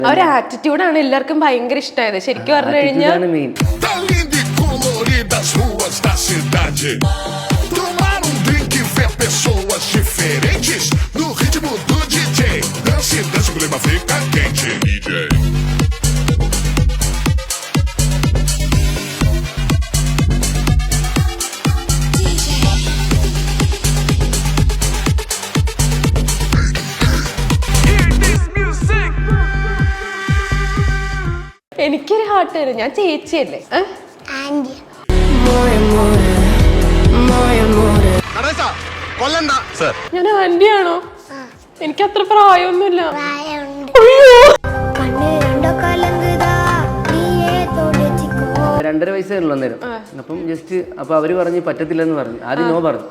ആ ഒരു ആറ്റിറ്റ്യൂഡാണ് എല്ലാവർക്കും ഭയങ്കര ഇഷ്ടമായത് ശരിക്കും പറഞ്ഞു കഴിഞ്ഞാൽ ഇതാണ് main Tá linda e colorida as ruas da cidade. Tomar um drink e ver pessoas diferentes no ritmo do DJ. Dance, dance, o clima fica quente. DJ. എനിക്കൊരു ഹാർട്ട് തരും ഞാൻ ചേച്ചിയല്ലേ. ഞാൻ ആന്റിയാണോ എനിക്ക് അത്ര പ്രായമൊന്നുമില്ല. രണ്ടര വയസ്സേ ഉള്ളൂ അന്നേരം. അപ്പം ജസ്റ്റ് അപ്പൊ അവർ പറഞ്ഞ് പറ്റത്തില്ലെന്ന് പറഞ്ഞു. ആദ്യം നോ പറഞ്ഞു.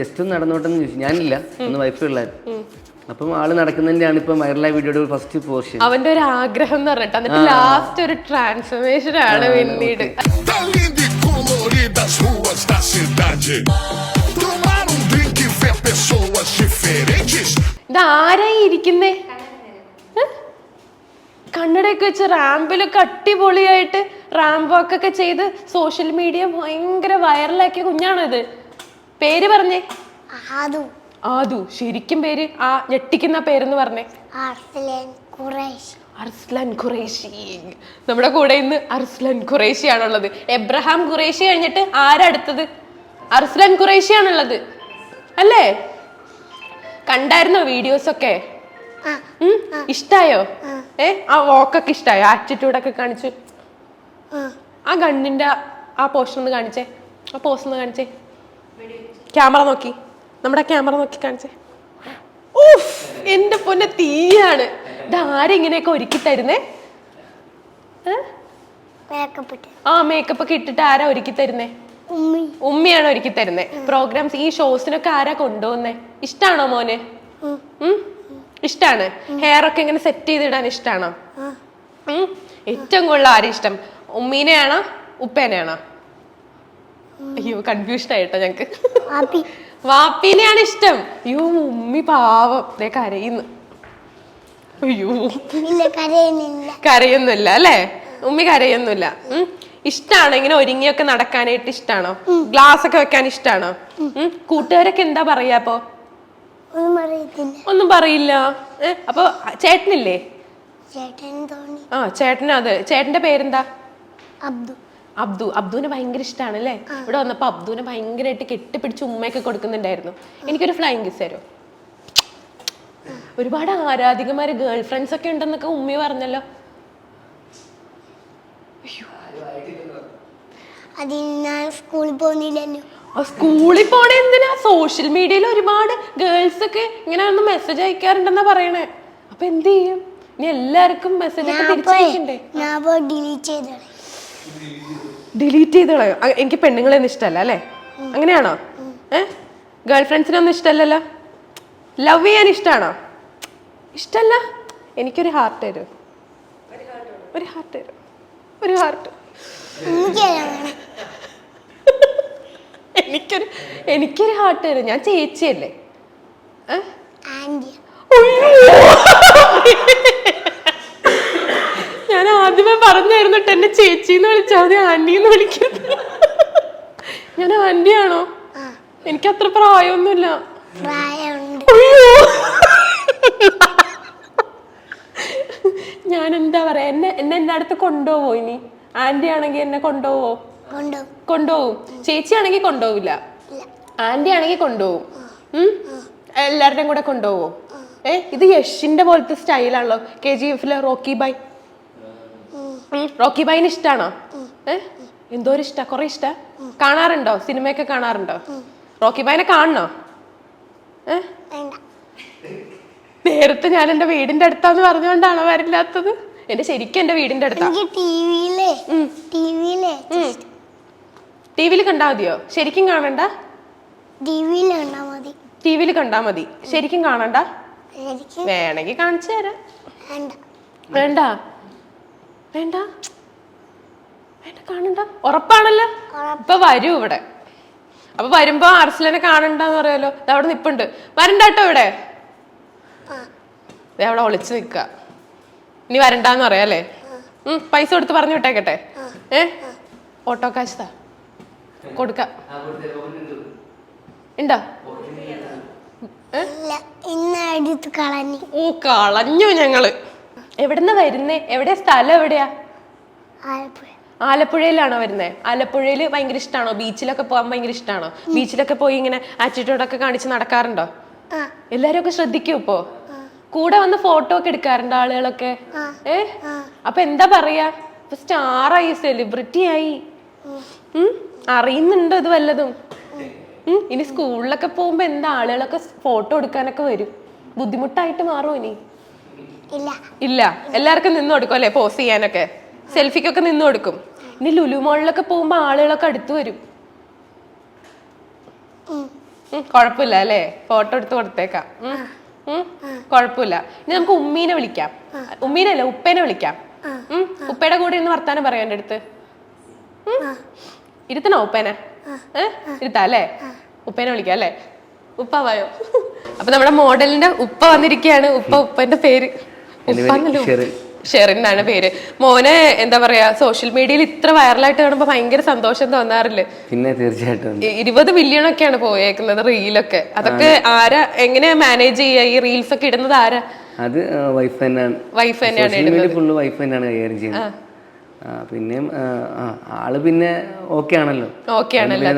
ജസ്റ്റ് ഒന്ന് നടന്നോട്ടെന്ന് ചോദിച്ചു. ഞാനില്ല. ഒന്ന് വൈഫ് ഉള്ളായിരുന്നു. അപ്പം ആൾ നടക്കുന്നതിന്റെയാണ് ഇപ്പം വൈറലായ വീഡിയോയുടെ ഫസ്റ്റ് പോർഷൻ അവന്റെ ഒരു ആഗ്രഹം എന്ന് പറഞ്ഞിട്ട് എന്നിട്ട് ലാസ്റ്റ് ഒരു ട്രാൻസ്ഫർമേഷൻ ആണ് പിന്നീട്. ഇത് ആരായി ഇരിക്കുന്നേ? കണ്ണടയൊക്കെ വെച്ച് റാമ്പിലൊക്കെ അടിപൊളിയായിട്ട് റാമ്പ് വാക്ക് ഒക്കെ ചെയ്ത് സോഷ്യൽ മീഡിയ ഭയങ്കര വൈറലാക്കിയ കുഞ്ഞാണോ ഇത്? പേര് പറഞ്ഞേ. ആദു. ആദു ശരിക്കും പേര് ആ ഞെട്ടിക്കുന്ന പേരെന്ന് പറഞ്ഞേ. അർസലൻ ഖുറൈഷ് നമ്മുടെ കൂടെ ഇന്ന് അർസ്ലാൻ ഖുറേഷി ആണുള്ളത് എബ്രഹാം ഖുറേഷി കഴിഞ്ഞിട്ട് ആരടുത്തത് അർസ്ലാൻ ഖുറേഷി ആണുള്ളത് അല്ലേ? കണ്ടായിരുന്നോ വീഡിയോസ് ഒക്കെ ഇഷ്ടായോ? ഏ ആ വോക്കൊക്കെ ഇഷ്ടായോ? ആറ്റിറ്റ്യൂഡൊക്കെ കാണിച്ചു. ആ. ഗണ്ണിന്റെ ആ പോഷൻ ഒന്ന് കാണിച്ചേ. ആ പോസ്റ്റ് ഒന്ന് കാണിച്ചേ. ക്യാമറ നോക്കി. നമ്മുടെ ക്യാമറ നോക്കി കാണിച്ചേ. ഊഫ് എന്റെ പൊന്നെ തീയാണ്. ഇതാരെങ്ങനെയൊക്കെ ഒരുക്കി തരുന്നേ? ആ മേക്കപ്പ് ഒക്കെ ഇട്ടിട്ട് ആരാ ഒരുക്കി തരുന്നേ? ഉമ്മി. ഉമ്മയാണ് ഒരുക്കി തരുന്നേ. പ്രോഗ്രാംസ് ഈ ഷോസിനൊക്കെ ആരാ കൊണ്ടുപോകുന്നേ ഇഷ്ടാണോ മോന്? ഇഷ്ടാണ്. ഹെയർ ഒക്കെ ഇങ്ങനെ സെറ്റ് ചെയ്തിടാൻ ഇഷ്ടാണോ? ഏറ്റവും കൂടുതൽ ആരും ഇഷ്ടം. ഉമ്മീനെയാണോ ഉപ്പേനെയാണോ? അയ്യോ കൺഫ്യൂഷൻ ആയിട്ടോ ഞങ്ങക്ക്. വാപ്പീനെയാണ് ഇഷ്ടം. അയ്യോ ഉമ്മി പാവം. ദേ കരയുന്നു. അയ്യോ. കരയുന്നില്ല. കരയൊന്നുമില്ല അല്ലേ? ഉമ്മി കരയുന്നില്ല. ഇഷ്ടാണോ ഇങ്ങനെ ഒരുങ്ങിയൊക്കെ നടക്കാനായിട്ട് ഇഷ്ടാണോ? ഗ്ലാസ് ഒക്കെ വെക്കാൻ ഇഷ്ടാണോ? കൂട്ടുകാരൊക്കെ എന്താ പറയാ അപ്പൊ? ഒന്നും പറയില്ല. അപ്പൊ ചേട്ടനില്ലേ? ആ ചേട്ടനാ അത്. ചേട്ടന്റെ പേരെന്താ? അബ്ദു. അബ്ദു അബ്ദുവിനെ ഭയങ്കര ഇഷ്ടമാണ് അല്ലേ? ഇവിടെ വന്നപ്പോൾ അബ്ദുവിനെ ഭയങ്കരമായിട്ട് കെട്ടിപ്പിടിച്ച് ഉമ്മയൊക്കെ കൊടുക്കുന്നുണ്ടായിരുന്നു. എനിക്കൊരു ഫ്ലൈങ് കിസ് തരോ ഒരുപാട് ആരാധികമാര് ഗേൾ ഫ്രണ്ട്സ് ഒക്കെ ഉണ്ടെന്നൊക്കെ ഉമ്മി പറഞ്ഞല്ലോ. ഞാൻ സ്കൂളിൽ പോകുന്നില്ലല്ലോ ആ സ്കൂളിൽ പോണ എന്തിനാ? സോഷ്യൽ മീഡിയയിൽ ഒരുപാട് ഗേൾസ് ഒക്കെ ഇങ്ങനെ ഒന്ന് മെസ്സേജ് അയക്കാറുണ്ടെന്നാ പറയണേ. അപ്പൊ എന്ത് ചെയ്യും? ഇനി എല്ലാവർക്കും മെസ്സേജ് ഒക്കെ തിരിച്ചയക്കണ്ടേ? ഞാൻ ഡിലീറ്റ് ചെയ്തോളെ. ഡിലീറ്റ് ചെയ്ത് കളയും അ- എനിക്ക് പെണ്ണുങ്ങളെയൊന്നും ഇഷ്ടമല്ല അല്ലേ? അങ്ങനെയാണോ? ഏ? ഗേൾ ഫ്രണ്ട്സിനൊന്നും ഇഷ്ടമല്ലല്ലോ? ലവ് ചെയ്യാൻ ഇഷ്ടമാണോ ഇഷ്ടമല്ല എനിക്കൊരു ഹാർട്ട് തരും. ഒരു ഹാർട്ട് തരും. ഒരു ഹാർട്ട് എനിക്കൊരു എനിക്കൊരു ഹാർട്ട് തരും. ഞാൻ ചേച്ചിയല്ലേ? ഏ? ആന്റി. ആദ്യമേ പറഞ്ഞായിരുന്നിട്ട് എന്നെ ചേച്ചിന്ന് വിളിച്ചാൽ മതി ആന്റിന്ന് വിളിക്കുന്നത് ഞാൻ ആന്റിയാണോ? എനിക്ക് അത്ര പ്രായമൊന്നുമില്ല. ഞാൻ എന്താ പറയാ എന്നെ എന്നെ എന്റെ അടുത്ത് കൊണ്ടുപോവോ ഇനി? ആന്റി ആണെങ്കിൽ എന്നെ കൊണ്ടുപോവോ? കൊണ്ടുപോകും. കൊണ്ടുപോകും. ചേച്ചി ആണെങ്കിൽ കൊണ്ടുപോവില്ല? ആന്റി ആണെങ്കിൽ കൊണ്ടുപോകും? എല്ലാവരുടെയും കൂടെ കൊണ്ടുപോവോ? ഏ? ഇത് യഷിന്റെ പോലത്തെ സ്റ്റൈലാണല്ലോ. കെ ജി എഫിലെ റോക്കി ബൈ. റോക്കി ബൈന് ഇഷ്ടാണോ? ഏഹ് എന്തോരം ഇഷ്ട? കുറെ ഇഷ്ട? കാണാറുണ്ടോ? സിനിമയൊക്കെ കാണാറുണ്ടോ? റോക്കി ബൈനെ കാണണോ? ഏഹ് നേരത്തെ ഞാൻ എന്റെ വീടിന്റെ അടുത്താന്ന് പറഞ്ഞുകൊണ്ടാണോ വരില്ലാത്തത്? എന്റെ ശരിക്കും എന്റെ വീടിന്റെ അടുത്താ. എനിക്ക് ടി വിയിലെ ടി വിയിൽ കണ്ടാ മതിയോ? ശരിക്കും കാണണ്ട? ടി വിയിൽ മതി. ടി കണ്ടാ മതി. ശരിക്കും കാണണ്ട? വേണമെങ്കിൽ കാണിച്ചു തരാം. വേണ്ട. വേണ്ട. വേണ്ട കാണണ്ട. ഉറപ്പാണല്ലോ. ഇപ്പൊ വരൂ ഇവിടെ. അപ്പൊ വരുമ്പോ അർസലനെ കാണണ്ടെന്ന് പറയാലോ. അവിടെ നിപ്പുണ്ട്. വരണ്ട കേട്ടോ ഇവിടെ അവിടെ ഒളിച്ചു നിക്ക. ഇനി വരണ്ടാന്ന് പറയാല്ലേ ഉം, പൈസ കൊടുത്ത് പറഞ്ഞു വിട്ടേക്കട്ടെ. ഏ? ഓട്ടോ കാശ് താ. കൊടുക്ക. ഉണ്ടോ ഓ കളഞ്ഞു ഞങ്ങൾ. എവിടുന്ന വരുന്നേ? എവിടെ സ്ഥലം എവിടെയാ? ആലപ്പുഴ. ആലപ്പുഴയിലാണോ വരുന്നത് ആലപ്പുഴയിൽ ഭയങ്കര ഇഷ്ടമാണോ ബീച്ചിലൊക്കെ പോകാൻ ഭയങ്കര ഇഷ്ടമാണോ ബീച്ചിലൊക്കെ പോയി ഇങ്ങനെ ആറ്റിറ്റ്യൂഡൊക്കെ കാണിച്ച് നടക്കാറുണ്ടോ? എല്ലാരും ഒക്കെ ശ്രദ്ധിക്കൂ ഇപ്പോ? കൂടെ വന്ന് ഫോട്ടോ ഒക്കെ എടുക്കാറുണ്ടോ ആളുകളൊക്കെ? ഏ? അപ്പൊ എന്താ പറയാ? ഇപ്പൊ സ്റ്റാറായി സെലിബ്രിറ്റി ആയി. അറിയുന്നുണ്ടോ ഇത് വല്ലതും? ഇനി സ്കൂളിലൊക്കെ പോകുമ്പോ എന്താ ആളുകളൊക്കെ ഫോട്ടോ എടുക്കാനൊക്കെ വരും? ബുദ്ധിമുട്ടായിട്ട് മാറും ഇനി? ഇല്ല. എല്ലാവർക്കും നിന്ന് കൊടുക്കും അല്ലേ? പോസ് ചെയ്യാനൊക്കെ. സെൽഫിക്കൊക്കെ നിന്ന് കൊടുക്കും. ഇനി ലുലു മോളിലൊക്കെ പോകുമ്പോ ആളുകളൊക്കെ അടുത്ത് വരും. കൊഴപ്പില്ല അല്ലെ? ഫോട്ടോ എടുത്ത് കൊടുത്തേക്കാം. ഉം, ഇനി നമുക്ക് ഉമ്മീനെ വിളിക്കാം. ഉമ്മീനെ അല്ല ഉപ്പേനെ വിളിക്കാം. ഉപ്പയുടെ കൂടെ ഇന്ന് വർത്താനം പറയാം എന്റെ അടുത്ത്? ഇരുത്തണോ ഉപ്പേനെ? ഏ? ഇരുത്താം അല്ലേ? ഉപ്പേനെ വിളിക്കാം അല്ലേ? ഉപ്പ വായോ. അപ്പൊ നമ്മുടെ മോഡലിന്റെ ഉപ്പ വന്നിരിക്കുകയാണ് ഉപ്പ ഉപ്പന്റെ പേര്. ഉപ്പ പേര്. മോനെ എന്താ പറയാ സോഷ്യൽ മീഡിയയിൽ ഇത്ര വൈറലായിട്ട് കാണുമ്പോ ഭയങ്കര സന്തോഷം തോന്നാറില്ലേ? പിന്നെ തീർച്ചയായിട്ടും. ഇരുപത് ബില്യൺ ഒക്കെയാണ് പോയേക്കുന്നത് റീലൊക്കെ അതൊക്കെ ആരാ എങ്ങനെയാ മാനേജ് ചെയ്യാ? ഈ റീൽസ് ഒക്കെ ഇടുന്നത് ആരാ? അത് വൈഫ് തന്നെയാണ്. വൈഫ് തന്നെയാണ് ഫുള്ള് വൈഫ് തന്നെയാണ് കൈകാര്യം ചെയ്യുന്നത്. പിന്നെയും ആൾ പിന്നെ ഓക്കെ ആണല്ലോ.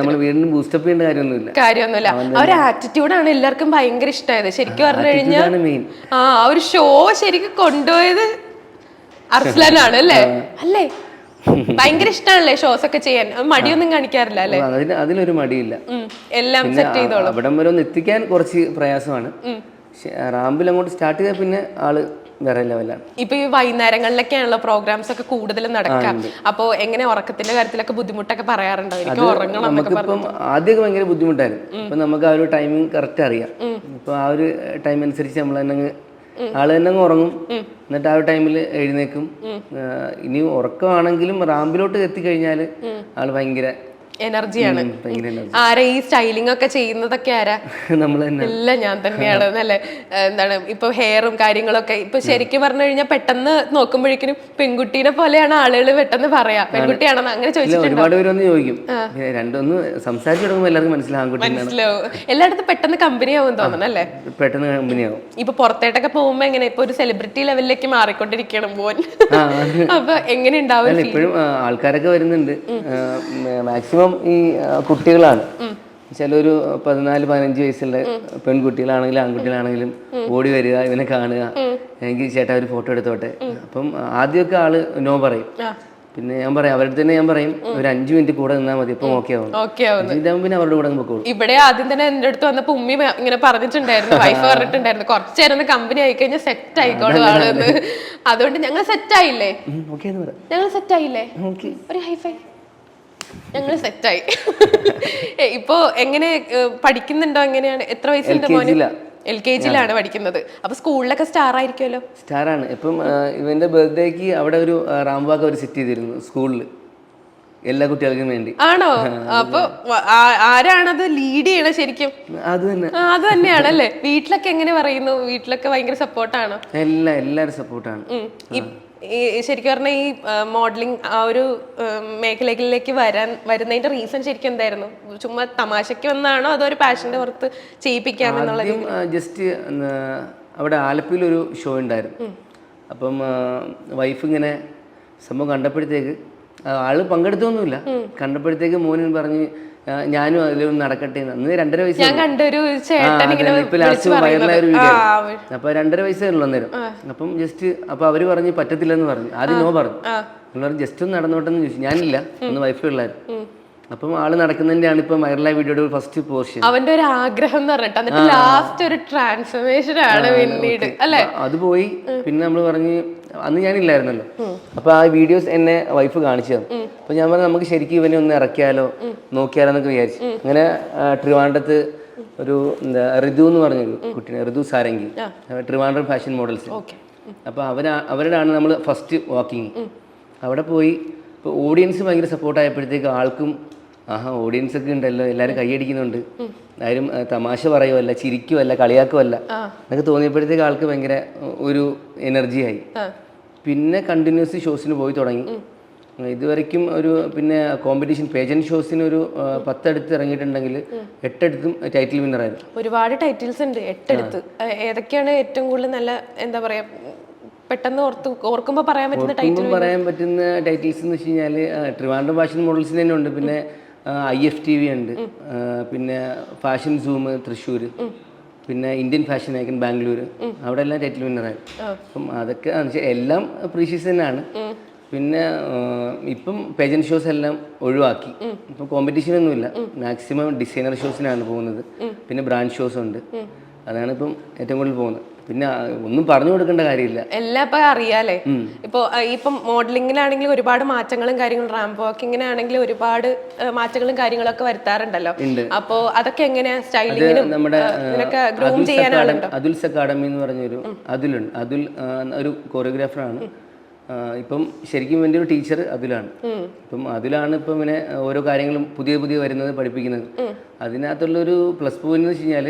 നമ്മൾ വീടിന് ബൂസ്റ്റപ്പ് ചെയ്യേണ്ട കാര്യമൊന്നുമില്ല. കാര്യമൊന്നുമില്ല. ആ ഒരു ആറ്റിറ്റ്യൂഡാണ് എല്ലാവർക്കും ഭയങ്കര ഇഷ്ടമായത്. ശരിക്കും പറഞ്ഞു കഴിഞ്ഞാൽ ആ ഒരു ഷോ ശരിക്കും കൊണ്ടുപോയത് അർസ്ലാനാണ് അല്ലേ? അല്ലേ? ഭയങ്കര ഇഷ്ടമാണല്ലേ ഷോസ് ഒക്കെ ചെയ്യാൻ? മടിയൊന്നും കാണിക്കാറില്ല അല്ലേ? അതിലൊരു മടിയില്ല. എല്ലാം സെറ്റ് ചെയ്തോളാം. അവിടം വരെ ഒന്ന് എത്തിക്കാൻ കുറച്ച് പ്രയാസമാണ്. റാമ്പിൽ അങ്ങോട്ട് സ്റ്റാർട്ട് ചെയ്താൽ പിന്നെ ആൾ വേറെ ലെവലാണ് ഇപ്പൊ ഈ വൈകുന്നേരങ്ങളിലൊക്കെയാണല്ലോ പ്രോഗ്രാംസ് ഒക്കെ കൂടുതലും നടക്കുക. അപ്പോ എങ്ങനെ ഉറക്കത്തിന്റെ കാര്യത്തിലൊക്കെ ബുദ്ധിമുട്ടൊക്കെ പറയാറുണ്ടോ? എനിക്ക് ഉറങ്ങണം എന്നൊക്കെ പറഞ്ഞു നമുക്കിപ്പം ആദ്യമൊക്കെ ഭയങ്കര ബുദ്ധിമുട്ടായിരുന്നു. ഇപ്പൊ നമുക്ക് ആ ഒരു ടൈമിങ് കറക്റ്റ് അറിയാം. ഇപ്പൊ ആ ഒരു ടൈം അനുസരിച്ച് നമ്മൾ തന്നെ ആൾ തന്നെ ഉറങ്ങും. എന്നിട്ട് ആ ഒരു ടൈമിൽ എഴുന്നേക്കും. ഇനി ഉറക്കമാണെങ്കിലും റാമ്പിലോട്ട് എത്തിക്കഴിഞ്ഞാൽ ആൾ ഭയങ്കര എനർജിയാണ്. ആരാ ഈ സ്റ്റൈലിംഗ് ഒക്കെ ചെയ്യുന്നതൊക്കെ ആരാ? എല്ലാം ഞാൻ തന്നെയാണ് എന്നല്ലേ എന്താണ് ഇപ്പൊ ഹെയറും കാര്യങ്ങളൊക്കെ ഇപ്പൊ ശരിക്കും പറഞ്ഞു കഴിഞ്ഞാൽ പെട്ടെന്ന് നോക്കുമ്പോഴേക്കും പെൺകുട്ടീനെ പോലെയാണ് ആളുകൾ പെട്ടെന്ന് പറയാ. പെൺകുട്ടിയാണെന്ന് അങ്ങനെ ചോദിച്ചിട്ടുണ്ട്? രണ്ടൊന്ന് സംസാരിച്ചു തുടങ്ങുമ്പോൾ എല്ലാവർക്കും മനസ്സിലാവും എല്ലായിടത്തും പെട്ടെന്ന് കമ്പനി ആവും തോന്നുന്നു അല്ലേ? പെട്ടെന്ന് കമ്പനിയാവും ഇപ്പൊ പുറത്തേട്ടൊക്കെ പോകുമ്പോ എങ്ങനെ ഇപ്പൊ ഒരു സെലിബ്രിറ്റി ലെവലിലേക്ക് മാറിക്കൊണ്ടിരിക്കണം പോൻ അപ്പൊ എങ്ങനെ ഉണ്ടാവും ഇപ്പോഴും ആൾക്കാരൊക്കെ വരുന്നുണ്ട്. മാക്സിമം ഈ കുട്ടികളാണ്. ചിലൊരു പതിനാല് പതിനഞ്ച് വയസ്സുള്ള പെൺകുട്ടികളാണെങ്കിലും ആൺകുട്ടികളാണെങ്കിലും ഓടി വരിക ഇവനെ കാണുക. എനിക്ക് ചേട്ടാ ഒരു ഫോട്ടോ എടുത്തോട്ടെ. അപ്പം ആദ്യമൊക്കെ ആൾ നോ പറയും. പിന്നെ ഞാൻ പറയാം അവരുടെ തന്നെ ഞാൻ പറയും ഒരു അഞ്ചു മിനിറ്റ് കൂടെ നിന്നാൽ മതി ഇപ്പം ഓക്കെ ആവും. പിന്നെ അവരുടെ കൂടെ പോകും പൊക്കോളൂ. ഇവിടെ ആദ്യം തന്നെ എന്റെ അടുത്ത് വന്നപ്പോ ഉമ്മി ഇങ്ങനെ പറഞ്ഞിട്ടുണ്ടായിരുന്നു വൈഫ് പറഞ്ഞിട്ടുണ്ടായിരുന്നു കുറച്ചു നേരം കമ്പനി ആയി കഴിഞ്ഞാൽ സെറ്റ് ആയിക്കോളൂ ആളെന്ന് അതുകൊണ്ട് ഞങ്ങൾ സെറ്റ് ആയില്ലേ? ഞങ്ങൾ സെറ്റ് ആയില്ലേ? ഒരു ഹൈഫൈ ഞങ്ങൾ സെറ്റായി. ഇപ്പോ എങ്ങനെ പഠിക്കുന്നുണ്ടോ എങ്ങനെയാണ്? എത്ര വയസ്സുണ്ട് മോന്. എൽ കെ ജിയിലാണ് പഠിക്കുന്നത്. അപ്പൊ സ്കൂളിലൊക്കെ സ്റ്റാർ ആയിരിക്കുമല്ലോ സ്റ്റാർ ആണ് ഇപ്പം ഇവന്റെ ബർത്ത്ഡേക്ക് അവിടെ ഒരു റാംബാഗ് അവർ സെറ്റ് ചെയ്തിരുന്നു സ്കൂളിൽ എല്ലാ കുട്ടികൾക്കും വേണ്ടി. ആണോ? അപ്പൊ ആരാണത് ലീഡ് ചെയ്യണ ശരിക്കും? അത് തന്നെ. അത് അത് തന്നെയാണല്ലേ? വീട്ടിലൊക്കെ എങ്ങനെ പറയുന്നു? വീട്ടിലൊക്കെ ഭയങ്കര സപ്പോർട്ടാണോ എല്ലാ എല്ലാരും സപ്പോർട്ടാണ്. ഈ- ശരിക്കും പറഞ്ഞാൽ ഈ മോഡലിംഗ് ആ ഒരു മേഖലകളിലേക്ക് വരാൻ വരുന്നതിന്റെ റീസൺ ശരിക്കും എന്തായിരുന്നു? ചുമ്മാ തമാശയ്ക്ക് വന്നാണോ? അതോ ഒരു പാഷന്റെ പുറത്ത് ചെയ്യിപ്പിക്കാമെന്നുള്ളത് ജസ്റ്റ് അവിടെ ആലപ്പിയിൽ ഒരു ഷോ ഉണ്ടായിരുന്നു. അപ്പം വൈഫ് ഇങ്ങനെ സംഭവം കണ്ടപ്പോഴത്തേക്ക് ആൾ പങ്കെടുത്തൊന്നുമില്ല. കണ്ടപ്പോഴത്തേക്ക് മോനും പറഞ്ഞ് ഞാനും അതിലും നടക്കട്ടെ. അന്ന് രണ്ടര വയസ്സ് ഇപ്പൊ ലാസ്റ്റ് വൈറലായ ഒരു വീഡിയോ അപ്പൊ രണ്ടര വയസ്സേ ഉള്ളൂ അന്നേരം. അപ്പം ജസ്റ്റ് അപ്പൊ അവർ പറഞ്ഞ് പറ്റത്തില്ലെന്ന് പറഞ്ഞു. ആദ്യം നോ പറഞ്ഞു. പറഞ്ഞു ജസ്റ്റ് ഒന്ന് നടന്നോട്ടെന്ന് ചോദിച്ചു. ഞാനില്ല. ഒന്ന് വൈഫ് ഉള്ളായിരുന്നു അപ്പം ആൾ നടക്കുന്നതിന്റെയാണ് ഇപ്പൊ വൈറലായ വീഡിയോയുടെ ഫസ്റ്റ് പോർഷൻ അവന്റെ ഒരു ആഗ്രഹം എന്ന് പറഞ്ഞിട്ട് എന്നിട്ട് ലാസ്റ്റ് ഒരു ട്രാൻസ്ഫർമേഷൻ ആണ് പിന്നീട്. അല്ലെ? അത് പോയി. പിന്നെ നമ്മൾ പറഞ്ഞ് അന്ന് ഞാനില്ലായിരുന്നല്ലോ. അപ്പൊ ആ വീഡിയോസ് എന്നെ വൈഫ് കാണിച്ചു തന്നു. അപ്പൊ ഞാൻ പറഞ്ഞു നമുക്ക് ശരിക്കും ഇവനെ ഒന്ന് ഇറക്കിയാലോ? നോക്കിയാലോ എന്നൊക്കെ വിചാരിച്ചു. അങ്ങനെ ട്രിവാൻഡ്രത്ത് ഒരു എന്താ ഋതു എന്ന് പറഞ്ഞൊരു കുട്ടീനെ ഋതു സാരംഗി. ട്രിവാൻഡ്രം ഫാഷൻ മോഡൽസ് അപ്പൊ അവരാ അവരുടെയാണ് നമ്മൾ ഫസ്റ്റ് വാക്കിങ് അവിടെ പോയി ഇപ്പൊ ഓഡിയൻസ് ഭയങ്കര സപ്പോർട്ടായപ്പോഴത്തേക്ക് ആൾക്കും ആഹാ ഓഡിയൻസ് ഒക്കെ ഉണ്ടല്ലോ എല്ലാവരും കൈയടിക്കുന്നുണ്ട്. ആരും തമാശ പറയുമല്ല ചിരിക്കുമല്ല കളിയാക്കുമല്ല എന്നൊക്കെ തോന്നിയപ്പോഴത്തേക്ക് ആൾക്ക് ഭയങ്കര ഒരു എനർജി ആയി. പിന്നെ കണ്ടിന്യൂസ് ഷോസിന് പോയി തുടങ്ങി. ഇതുവരയ്ക്കും ഒരു പിന്നെ കോമ്പറ്റീഷൻ പേജന്റ് ഷോസിന് ഒരു പത്തെടുത്ത് ഇറങ്ങിയിട്ടുണ്ടെങ്കിൽ എട്ടടുത്തും ടൈറ്റിൽ വിന്നർ വിന്നറായിരുന്നു ഒരുപാട് ടൈറ്റിൽസ് ഉണ്ട് എട്ടെടുത്ത്. ഏതൊക്കെയാണ് ഏറ്റവും കൂടുതൽ നല്ല എന്താ പറയാ പെട്ടെന്ന് ഓർത്ത് ഓർക്കുമ്പോൾ പറയാൻ പറ്റുന്ന ടൈറ്റിൽ പറയാൻ പറ്റുന്ന ടൈറ്റിൽസ് എന്ന് വെച്ച് കഴിഞ്ഞാൽ ട്രിവാൻഡ്രം ഫാഷൻ മോഡൽസിന് തന്നെ ഉണ്ട്. പിന്നെ ഐ എഫ് ടി വി ഉണ്ട്. പിന്നെ ഫാഷൻ സൂം തൃശ്ശൂർ പിന്നെ ഇന്ത്യൻ ഫാഷൻ ഐക്കൺ ബാംഗ്ലൂർ അവിടെ എല്ലാം ടൈറ്റിൽ വിന്നറായി അപ്പം അതൊക്കെ എല്ലാം പ്രീഷ്യസ് തന്നെയാണ് പിന്നെ ഇപ്പം പേജൻ ഷോസ് എല്ലാം ഒഴിവാക്കി. ഇപ്പം കോമ്പറ്റീഷൻ ഒന്നുമില്ല. മാക്സിമം ഡിസൈനർ ഷോസിനാണ് പോകുന്നത്. പിന്നെ ബ്രാൻഡ് ഷോസ് ഉണ്ട്. അതാണ് ഇപ്പം ഏറ്റവും കൂടുതൽ പോകുന്നത്. പിന്നെ ഒന്നും പറഞ്ഞു കൊടുക്കേണ്ട കാര്യമില്ല. എല്ലാം ഇപ്പൊ അറിയാലേ ഇപ്പൊ ഇപ്പം മോഡലിംഗിലാണെങ്കിൽ ഒരുപാട് മാറ്റങ്ങളും കാര്യങ്ങളും റാമ്പ് വാക്കിങ്ങിനാണെങ്കിൽ ഒരുപാട് മാറ്റങ്ങളും കാര്യങ്ങളൊക്കെ വരുത്താറുണ്ടല്ലോ. അപ്പോ അതൊക്കെ എങ്ങനെയാ? സ്റ്റൈലിങ്ങിനും നമ്മുടെ അതുൽസ് അക്കാഡമി എന്ന് പറഞ്ഞൊരു അതുലുണ്ട്. അതുൽ ഒരു കൊറിയോഗ്രാഫറാണ്. ഇപ്പം ശരിക്കും എന്റെ ഒരു ടീച്ചർ അതിലാണ്. ഇപ്പം അതിലാണ് ഇപ്പം ഇങ്ങനെ ഓരോ കാര്യങ്ങളും പുതിയ പുതിയ വരുന്നത് പഠിപ്പിക്കുന്നത്. അതിനകത്തുള്ളൊരു പ്ലസ് പോയിന്റ് എന്ന് വെച്ച് കഴിഞ്ഞാൽ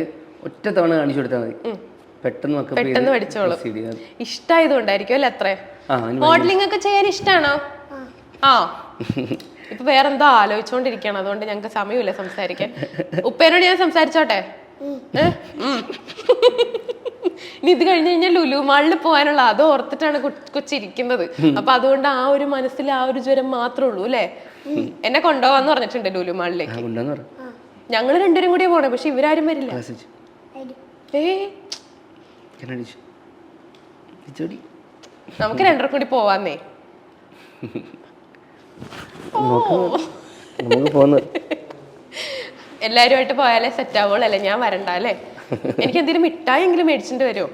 ഒറ്റ തവണ കാണിച്ചു കൊടുത്താൽ മതി. പെട്ടെന്ന് പെട്ടെന്ന് പഠിച്ചോളും. ഇഷ്ടമായതുകൊണ്ടായിരിക്കും അല്ലേ അത്രേ? മോഡലിംഗ് ഒക്കെ ചെയ്യാൻ ഇഷ്ടാണോ? ആ. ഇപ്പൊ വേറെന്തോ ആലോചിച്ചോണ്ടിരിക്കണം. അതുകൊണ്ട് ഞങ്ങൾക്ക് സമയമില്ല സംസാരിക്കാൻ. ഉപ്പേനോട് ഞാൻ സംസാരിച്ചോട്ടെ. ഇനി ഇത് കഴിഞ്ഞ് കഴിഞ്ഞാൽ ലുലു മാളിൽ പോകാനുള്ള അത് ഓർത്തിട്ടാണ് കൊച്ചിരിക്കുന്നത്. അപ്പൊ അതുകൊണ്ട് ആ ഒരു മനസ്സിൽ ആ ഒരു ജ്വരം മാത്രമേ ഉള്ളൂ അല്ലേ? എന്നെ കൊണ്ടുപോവാന്ന് പറഞ്ഞിട്ടുണ്ട് ലുലു മാളിലേക്ക്. ഞങ്ങൾ രണ്ടുപേരും കൂടിയാ പോണേ പക്ഷെ ഇവരാരും വരില്ല. ഏ? നമുക്ക് രണ്ടര കൂടി പോവാന്നേ. എല്ലാരുമായിട്ട് പോയാലേ സെറ്റ് ആവുള്ളൂ അല്ലേ ഞാൻ വരണ്ട അല്ലേ? എനിക്ക് എന്തെങ്കിലും മിഠായി എങ്കിലും മേടിച്ചിട്ട് വരുമോ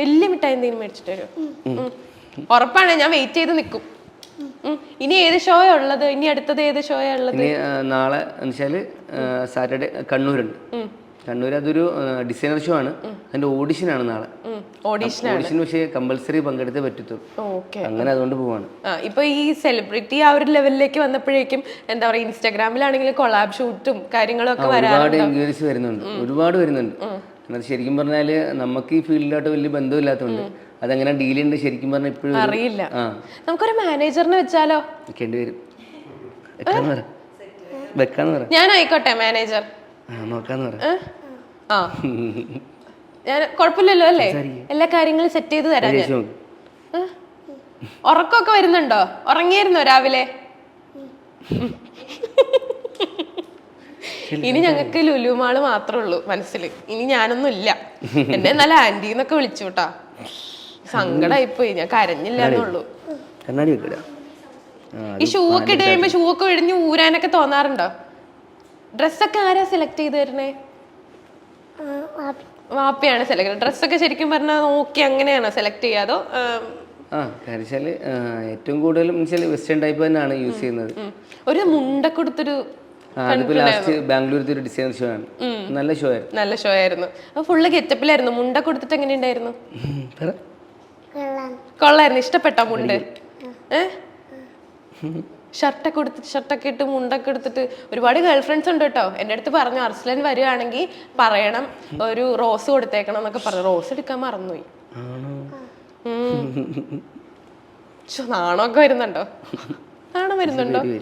വലിയ മിഠായി എന്തെങ്കിലും മേടിച്ചിട്ട് വരുമോ ഉറപ്പാണ് ഞാൻ വെയിറ്റ് ചെയ്ത് നിൽക്കും ഇനി ഏത് ഷോയാ ഉള്ളത്? ഇനി അടുത്തത് ഏത് ഷോയാ ഉള്ളത്? നാളെ സാറ്റർഡേ കണ്ണൂരുണ്ട്. കണ്ണൂർ അതൊരു ഡിസൈനർ ഷോ ആണ്. അതിന്റെ ഓഡിഷൻ ആണ് നാളെ. ഓഡീഷൻ ഓഡിഷൻ പക്ഷേ കമ്പൽസറി പങ്കെടുത്തേ പറ്റത്തുള്ളൂ. അങ്ങനെ അതുകൊണ്ട് പോവാണ്. ഇപ്പൊ ഈ സെലിബ്രിറ്റി ആ ഒരു ലെവലിലേക്ക് വന്നപ്പോഴേക്കും എന്താ പറയാ ഇൻസ്റ്റാഗ്രാമിലാണെങ്കിൽ കൊളാബ് ഷൂട്ടും കാര്യങ്ങളൊക്കെ ഒരുപാട് എൻക്വയറീസ് വരുന്നുണ്ട്. ഒരുപാട് വരുന്നുണ്ട്. എന്നാൽ ശരിക്കും പറഞ്ഞാൽ നമുക്ക് ഈ ഫീൽഡിലോട്ട് വലിയ ബന്ധമില്ലാത്തതുകൊണ്ട് അതെങ്ങനെ ഡീൽ ചെയ്യുന്നത് ശരിക്കും പറഞ്ഞാൽ ഇപ്പോഴും അറിയില്ല. നമുക്കൊരു മാനേജറിനെ വെച്ചാലോ? വെക്കേണ്ടി വരും. വെക്കാന്ന് പറ. ഞാൻ ആയിക്കോട്ടെ മാനേജർ നോക്കാന്ന് പറ. ആ. ഞാൻ കുഴപ്പമില്ലല്ലോ അല്ലേ? എല്ലാ കാര്യങ്ങളും സെറ്റ് ചെയ്ത് തരാം ഞാൻ. ഉറക്കമൊക്കെ വരുന്നുണ്ടോ? ഉറങ്ങിയിരുന്നോ രാവിലെ? ഇനി ഞങ്ങൾക്ക് ലുലുമാൾ മാത്രമേ ഉള്ളൂ മനസ്സിൽ. ഇനി ഞാനൊന്നും ഇല്ല. എന്നെ നല്ല ആന്റി എന്നൊക്കെ വിളിച്ചു കേട്ടാ. സങ്കടായിപ്പോയി. ഞാൻ കരഞ്ഞില്ല എന്നുള്ളൂ കണ്ണാടി വെക്കടാ ഈ ഷൂ ഒക്കെ ഇട്ട് കഴിയുമ്പോ ഷൂ ഒക്കെ ഇടിഞ്ഞ് ഊരാനൊക്കെ തോന്നാറുണ്ടോ? ഡ്രസ്സൊക്കെ ആരാ സെലക്ട് ചെയ്ത് തരണേ വാപ്പയാണ് സെലക്ട് ഡ്രസ്സൊക്കെ ശരിക്കും പറഞ്ഞാൽ നോക്കി അങ്ങനെയാണോ സെലക്ട് ചെയ്യാതോ ആ കാര്യം ഏറ്റവും കൂടുതൽ വെസ്റ്റേൺ ടൈപ്പ് തന്നെയാണ് യൂസ് ചെയ്യുന്നത്. ഒരു മുണ്ടൊക്കെ കൊടുത്തൊരു അതിപ്പോ ലാസ്റ്റ് ബാംഗ്ലൂരിൽ ഒരു ഡിസൈനർ ഷോ ആണ്. നല്ല ഷോ ആയിരുന്നു. നല്ല ഷോ ആയിരുന്നു. അപ്പൊ ഫുള്ള് ഗെറ്റപ്പിലായിരുന്നു മുണ്ട കൊടുത്തിട്ട് എങ്ങനെ ഉണ്ടായിരുന്നു? കൊള്ളാം. കൊള്ളായിരുന്നു. ഇഷ്ടപ്പെട്ട മുണ്ട്? ഏ? ഷർട്ടൊക്കെ എടുത്തിട്ട് ഷർട്ടൊക്കെ ഇട്ട് മുണ്ടൊക്കെ എടുത്തിട്ട് ഒരുപാട് ഗേൾ ഫ്രണ്ട്സ് ഉണ്ട് കേട്ടോ. എന്റെ അടുത്ത് പറഞ്ഞു അർസലൻ വരികയാണെങ്കിൽ പറയണം ഒരു റോസ് കൊടുത്തേക്കണം എന്നൊക്കെ പറഞ്ഞു. റോസ് എടുക്കാൻ മറന്നുപോയി. നാണമൊക്കെ വരുന്നുണ്ടോ? നാണം വരുന്നുണ്ടോ?